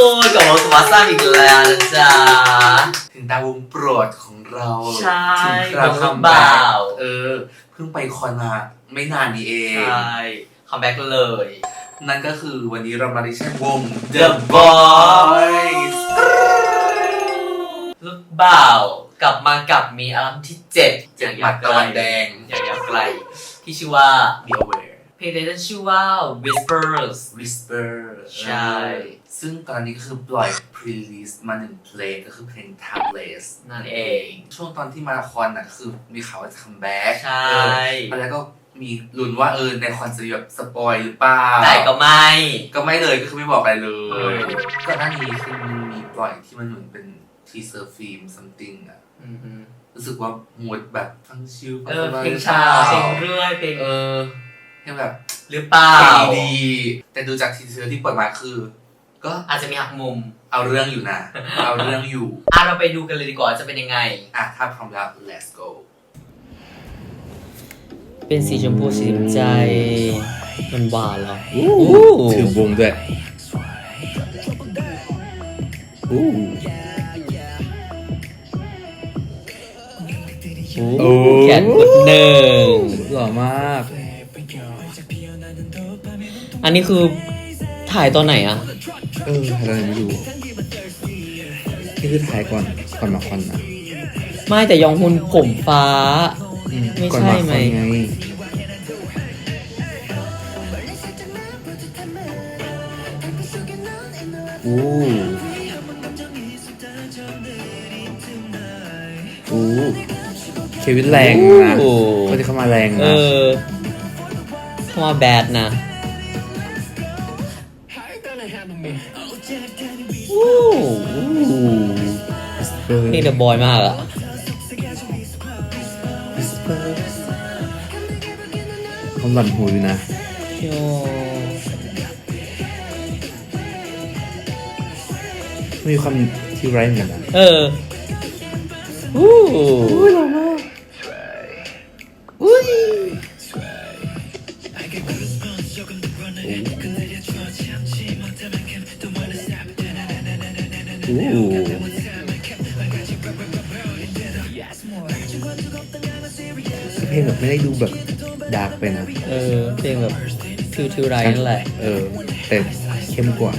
คุณกลับมากับวัสซันอีกแล้วนะจ๊ะ ถึงตาวงโปรดของเราใช่ถึงเราของทำบ่าวเออ เพิ่งไปคอนมาไม่นานนี้เองใช่คัมแบ็กเลย นั่นก็คือวันนี้เรามาดิชั่นวง The Boys ลูกบ่าวกลับมากับมีอัลบั้มที่7เจ็ดหมัดตะวันแดงอย่างยาวไกล ที่ชื่อว่า Be Aware เพลงนี้ชื่อว่า Whispers Whisper ใช่ ซึ่งตอนนี้ก็คือปล่อย pre-release มาหนึ่งเพลงก็คือเพลง Timeless นั่นเอง ช่วงตอนที่มาคอนน่ะก็คือมีข่าวว่าจะคัมแบ็กใช่แล้วก็มีลุ้นว่าเออในคอนจะแบบสปอยหรือเปล่าแต่ก็ไม่ ก็ไม่เลยก็คือไม่บอกอะไรเลเอยอก่อนหน้านี้คือมันมีปล่อยที่มันเหมือนเป็นทีเซอร์ฟิล์ม something อะอืมรู้สึกว่ามูดแบบฟังชิลๆเออสบยๆเพลงช้าเพลงเรื่อยเพลงเออ เพลงแบบหรือเปล่าเพลงดี แต่ดูจากทีเซอร์ที่ปล่อยมาคือ ก็อาจจะมีหักมุม เอาเรื่องอยู่นะ เอาเรื่องอยู่ อะเราไปดูกันเลยดีกว่าจะเป็นยังไง อะถ้าพร้อมแล้ว let's go เป็นสีชมพูสีน้ำใจ มันหวานเหรอถือวงด้วยอู้โอ้แขนกุดหนึ่งหล่อมาก อันนี้คือถ่ายตอนไหนอะเออถ่ายตอนไหนไม่รู้นี่คือถ่ายก่อนก่อนมาคอนนะไม่แต่ยองฮุนผมฟ้า อืไม่ก่อนใช่มาไหมคอนไงอู้อู้เควินแรงนะโอ้เขาจะเข้ามาแรงเอนะอเข้ามาแบดนะ เออนี่เดอะบอยมากอะเขาหล่อนหูอยู่นะโยมีความที่ไร้เหมือนกันนะเออวู้อู้เพ ลงแบบไม่ได้ดูแบบดาร์กไปนะ เออเพลงแบบฟิวทิวไรนั่นแหละ เออ แต่เข้มกว่า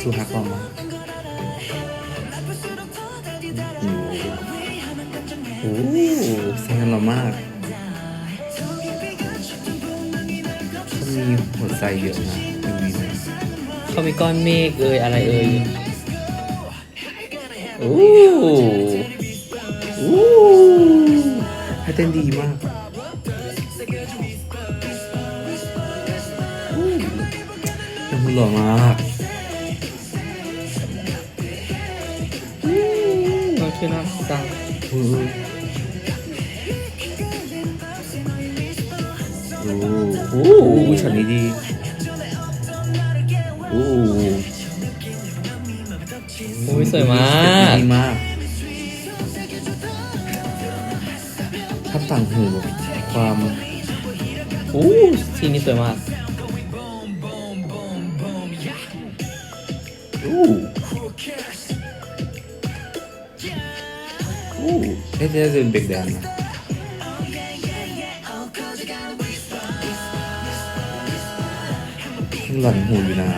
ทูฮักออกมาโอ้โหเสียงเรามากเขามีหัวใจเยอะนะเป็นวีนะเขามีก้อนเมฆเอ่ยอะไรเอ่ยโอ้อู้ ให้เต้นดีมากอู้ยังหล่อมากน้องชื่อน่ารักจังอู้อู้อู้ช็อตนี้ดีอู้โอ้ยสวยมากดีมาก ต่างหูความโอ้ซีนนี้สวยมากอู้อู้เอ๊ะจะเป็นเบรกแดนนะหล่อนหูอยู่นะ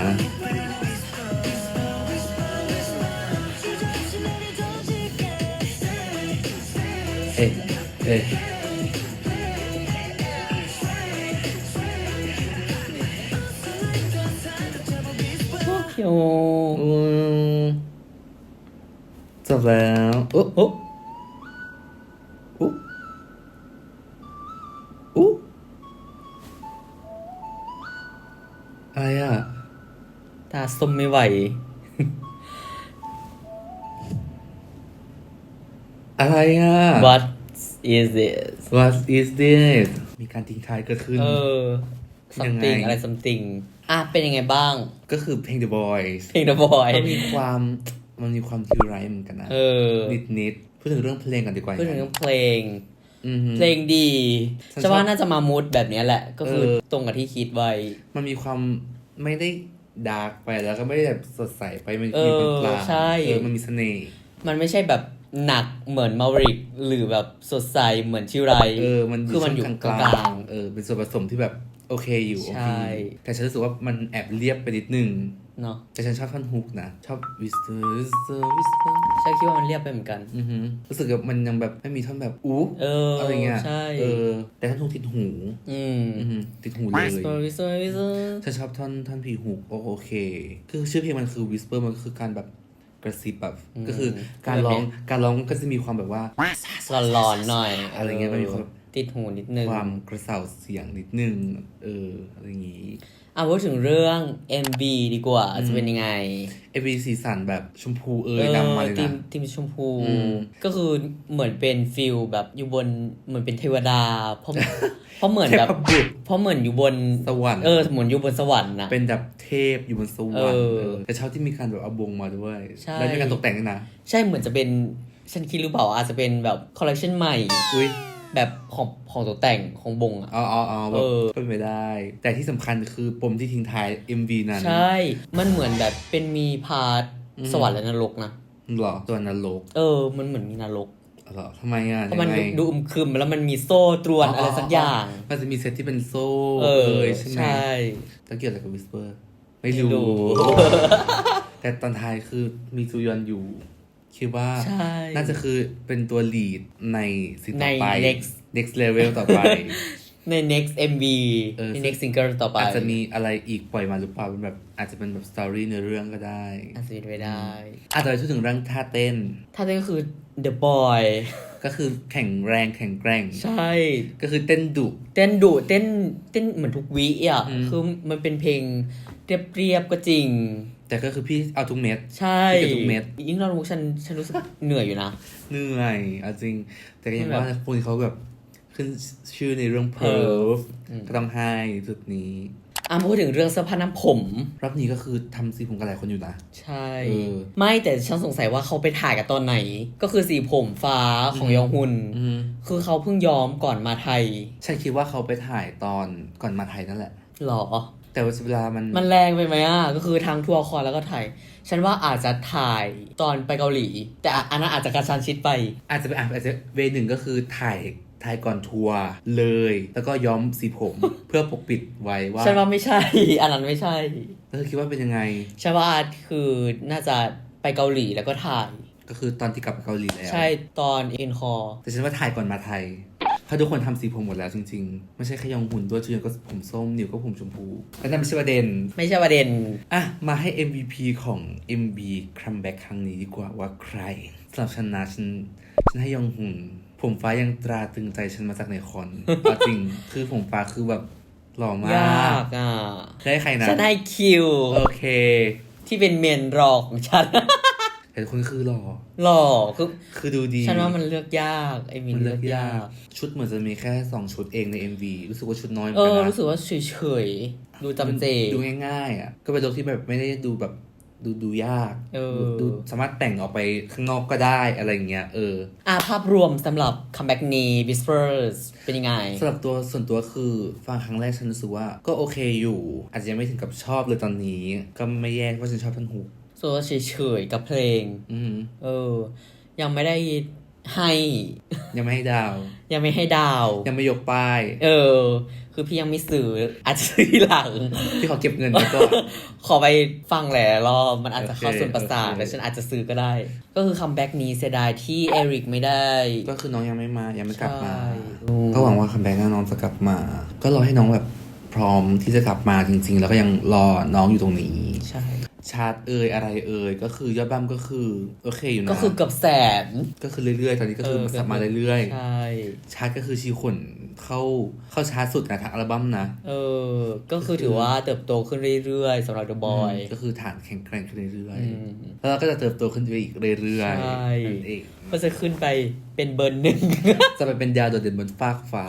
เอ๊ะเอ๊ะ โอ้อืมจบแล้วโอ้โอ้โอ้โอ้อะไรอะ ตาส้มไม่ไหว อะไรอะ What is this What is this มีการทิ้งท้ายเกิดขึ้น เออ ยังไง something อะไร something อะเป็นยังไงบ้าง ก็คือเพลง The Boys เพลง The Boy มันมีความมันมีความทิวไรเหมือนกันนะเออนิดนิดๆพูดถึงเรื่องเพลงกันดีกว่าพูดถึงเรื่องเพลงอือฮึเพลงดีฉันชอบจะว่าน่าจะมามูดแบบเนี้ยแหละ ก็คือเออตรงกับที่คิดไว้ มันมีความไม่ได้ดาร์กไปแล้วก็ไม่ได้แบบสดใสไปมันเอมีอความกลางใช่เออมันมีเสน่ห์มันไม่ใช่แบบหนักเหมือนมาริกหรือแบบสดใสเหมือนชิวไรเออมันคือมันอยู่ช่วงกลางๆเออเป็นส่วนผสมที่แบบ โอเคอยู่โอใช่เคแต่ฉันรู้สึกว่ามันแอบเรียบไปนิดนึง เนาะแต่ฉันชอบท่อนฮุกนะ ชอบวิสเตอร์วิสเตอร์วิสเตอร์ใช่คิดว่ามันเรียบไปเหมือนกัน อือหือรู้สึกแบบมันยังแบบไม่มีท่อนแบบอู้เอออะไรเงี้ยใช่เออ แต่ท่อนฮุกติดหู อืมอือหือติดหูเลย Story Story Story ฉันชอบท่อนท่อนพีฮุกโอโอเค คือชื่อเพลงมันคือวิสเปอร์มันก็คือการแบบกระซิบแบบอืมก็คือการร้องการร้องก็จะมีความแบบว่า หลอนๆหน่อยอะไรเงี้ยมันมีความ ติดหูนิดนึง ความกระเสาเสียงนิดนึง เอออะไรอย่างงี้อะพูดถึงเรื่อง MV ดีกว่าจะเป็นยังไงเอวีสีสันแบบชมพูเอยนำมาเลยทีนะมทีมชมพูอืมก็คือเหมือนเป็นฟิลแบบอยู่บนเหมือนเป็นเทวดา เพราะเพราะเหมือนแบบเทพบุตรเพราะเหมือนอยู่บนสวรรค์เออเหมือนอยู่บนสวรรค์นะเป็นแบบเทพอยู่บนสวรรค์เออเออแต่ชอบที่มีการแบบเอาบงมาด้วยใช่แล้วมีการตกแต่งด้วยนะ ใช่เหมือนจะเป็นฉันคิดหรือเปล่าอาจจะเป็นแบบคอลเลคชันใหม่อุ้ย แบบของของตกแต่งของบงอะเอ๋ออ๋ออ๋อแบเอบอเป็นไปได้ แต่ที่สำคัญคือปมที่ทิ้งท้าย MV นั้น ใช่ มันเหมือนแบบเป็นมีพาร์ทอืมสวรรค์และนรกนะหรอตัวนรก เออ มันเหมือนมีนรกหรอทำไมอะเพราะมันยังไงดูอึมครึมแล้วมันมีโซ่ตรวนอะไรสักอย่าง มันจะมีเซตที่เป็นโซ่เออยใช่ไหมใช่แล้วเกี่ยวอะไรกับวิสเปอร์ ไม่ไม่รู้รู้ แต่ตอนท้ายคือมีซูยอนอยู่ คิดว่าใช่น่าจะคือเป็นตัวลีดในสิ่งต่อไปใน next next level ต่อไป ใน next MV เออใน next single ต่อไป อาจจะมีอะไรอีกปล่อยมาหรือเปล่าเป็นแบบ อาจจะเป็นแบบสตอรี่ในอเรื่องก็ได้ อาจจะเป็นไปได้ อาจจะพูดถึงเรื่องท่าเต้นถ้าเต้นก็คือ The Boy ก็คือแข็งแรงแข็งแกร่ง ใช่ ก็คือเต้นดุ เต้นดุเต้นเต้นเหมือนทุกวิอะอืมคือมันเป็นเพลงเรียบเรียบๆก็จริง แต่ก็คือพี่เอาทุกเม็ดใช่พี่กับทุกเม็ดยิ่งเรารู้ฉันฉันรู้สึกเหนื่อยอยู่นะ เหนื่อยเอาจริง แต่ก็ยังแบบว่าคนเขาแบบขึ้นชื่อในเรื่องเอเพิอร์ฟอืมก็ต้องให้จุดนี้อะมาพูดถึงเรื่องเสื้อผ้าหน้ำผมรอบนี้ก็คือทำสีผมกันหลายคนอยู่นะ ใช่เออไม่แต่ฉันสงสัยว่าเขาไปถ่ายกันตอนไหน ก็คือสีผมฟ้าของยองฮุนอืมคือเขาเพิ่งย้อมก่อนมาไทย ฉันคิดว่าเขาไปถ่ายตอนก่อนมาไทยนั่นแหละหรอ แต่ว่าเวลามันมันแรงไปไหมอะก็คือทางทัวร์คอนแล้วก็ถ่ายฉันว่าอาจจะถ่ายตอนไปเกาหลี แต่อันนั้นอาจจะกระชันชิดไป อาจจะเป็นอาจจะเวหนึ่งก็คือถ่ายถ่ายก่อนทัวร์เลย แล้วก็ย้อมสีผมเพื่อปกปิดไว้ว่าฉันว่าไม่ใช่ อันนั้นไม่ใช่แล้วเธอคิดว่าเป็นยังไงฉันว่าคือน่าจะไปเกาหลีแล้วก็ถ่าย ก็คือตอนที่กลับไปเกาหลีแล้ว ใช่ตอนเอ็นคอแต่ฉันว่าถ่ายก่อนมาไทย เพราะทุกคนทำสีผมหมดแล้วจริงๆ ไม่ใช่แค่ยองหุ่นด้วยจุยอนก็ผมส้มนิวก็ผมชมพูแต่นั่นไม่ใช่ประเด็น ไม่ใช่ประเด็น อะ มาให้ MVP ของ MB Comeback ครั้งนี้ดีกว่าว่าใครสำหรับฉันนะฉันฉันให้ยองหุ่น ผมฟ้ายังตราตรึงใจฉันมาจากในคอนเอาจริง คือผมฟ้าคือแบบหล่อมายากกอะได้ใครนะฉันให้คิว โอเค ที่เป็นเมนรอของฉัน แต่คนคือหล่อหล่อคือคือดูดี ฉันว่ามันเลือกยากไอ้มินมันเลืเลืออกกยายากกชุดเหมือนจะมีแค่2ชุดเองใน MV รู้สึกว่าชุดน้อยเหมืเออนกัอนนะรู้สึกว่าเฉยๆ ดูจำเจ ดูง่ายๆอะก็เป็นลุคที่แบบไม่ได้ดูแบบดูดูยากเออดูดูสามารถแต่งออกไปข้างนอกก็ได้อะไรอย่างเงี้ยเอออะภาพรวมสำหรับคัมแบ็กนี้ Whispers เป็นยังไงสำหรับตัวส่วนตัวคือฟังครั้งแรกฉันรู้สึกว่าก็โอเคอยู่ อาจจะยังไม่ถึงกับชอบเลยตอนนี้ ก็ไม่แย่เพราะฉันชอบท่อนฮุก ส่วนว่าเฉยๆกับเพลง อือหือเออ ยังไม่ได้ให้ ยังไม่ให้ดาว ยังไม่ให้ดาว ยังไม่ยกป้าย เออ คือพี่ยังไม่ซื้ออาจจะซื้อทีหลังที่เขาเก็บเงินไว้ก่อนขอไปฟังแหละรอบมันอาจจะเข้าโอเคส่วนประสาทโอเคแต่ฉันอาจจะซื้อก็ได้ ก็คือคัมแบ็กนี้เสียดายที่เอริกไม่ได้ ก็คือน้องยังไม่มายังไม่กลับมาใช่ก็หวังว่าคัมแบ็กน้องจะกลับมา ก็รอให้น้องแบบพร้อมที่จะกลับมาจริง ๆ แล้วก็ยังรอน้องอยู่ตรงนี้ ใช่ ชาร์ตเอยอะไรเอยก็คือยอดบัมก็คือโอเคอยู่นะก็คือเกือบแสนก็คือเรื่อยๆ ตอนนี้ก็คือมันสับมาเรื่อยใช่ๆชาร์ตก็คือชีขน เข้าเข้าชาร์ตสุดนะทางอัลบั้มนะ เออ ก็คือถือว่าเติบโตขึ้นเรื่อยๆสำหรับ The Boy ก็คือฐานแข็งแกร่งขึ้นเรื่อยอืมๆแล้วเราก็จะเติบโตขึ้นไปอีกเรื่อยๆใช่นั่นเองก็จะขึ้นไปเป็นเบอร์หนึ่งจะไปเป็นดาวโดดเด่นบนฟากฟ้า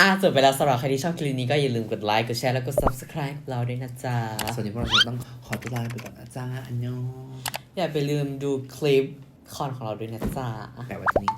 อะจบไปแล้วสำหรับใครที่ชอบคลิปนี้ก็อย่าลืมกดไลค์กดแชร์แล้วก็ subscribe เราด้วยนะจ๊ะส่วนนี้พวกเราจะต้องขอตัวลาไปก่อนนะจ้าอันยองอย่าไปลืมดูคลิปคอนของเราด้วยนะจ๊ะแปะไว้ตรงนี้